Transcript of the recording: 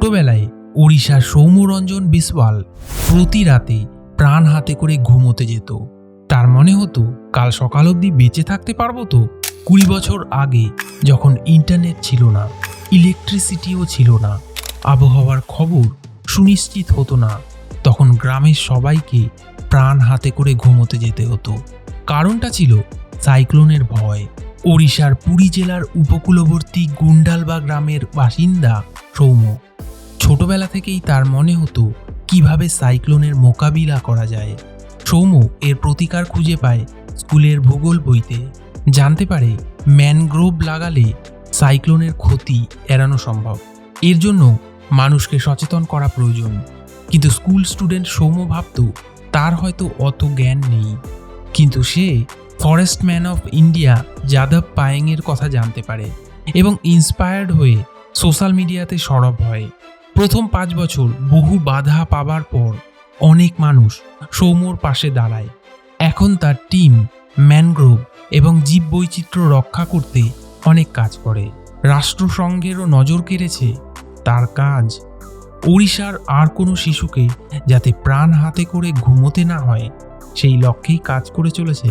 ছোটবেলায় ওড়িশার সৌম্যরঞ্জন বিসওয়াল প্রতি রাতে প্রাণ হাতে করে ঘুমোতে যেত। তার মনে হতো, কাল সকাল অবধি বেঁচে থাকতে পারব তো? কুড়ি বছর আগে যখন ইন্টারনেট ছিল না ইলেকট্রিসিটিও ছিল না, আবহাওয়ার খবর সুনিশ্চিত হতো না, তখন গ্রামের সবাইকে প্রাণ হাতে করে ঘুমোতে যেতে হতো। কারণটা ছিল সাইক্লোনের ভয়। ওড়িশার পুরী জেলার উপকূলবর্তী গুন্ডালবা গ্রামের বাসিন্দা সৌম্য। ছোটবেলা থেকেই তার মনে হতো কীভাবে সাইক্লোনের মোকাবিলা করা যায়। সৌম্য এর প্রতিকার খুঁজে পায় স্কুলের ভূগোল বইতে। জানতে পারে ম্যানগ্রোভ লাগালে সাইক্লোনের ক্ষতি এড়ানো সম্ভব। এর জন্য মানুষকে সচেতন করা প্রয়োজন। কিন্তু স্কুল স্টুডেন্ট সৌম্য ভাবত তার হয়তো অত জ্ঞান নেই। কিন্তু সে ফরেস্ট ম্যান অফ ইন্ডিয়া যাদব পায়েংয়ের কথা জানতে পারে এবং ইন্সপায়ার্ড হয়ে সোশ্যাল মিডিয়াতে সরব হয়। প্রথম পাঁচ বছর বহু বাধা পাবার পর অনেক মানুষ সৌম্যর পাশে দাঁড়ায়। এখন তার টিম, ম্যানগ্রোভ এবং জীববৈচিত্র্য রক্ষা করতে অনেক কাজ করে। রাষ্ট্রসংঘেরও নজর কেড়েছে তার কাজ। ওড়িশার আর কোনো শিশুকে যাতে প্রাণ হাতে করে ঘুমোতে না হয়, সেই লক্ষ্যেই কাজ করে চলেছে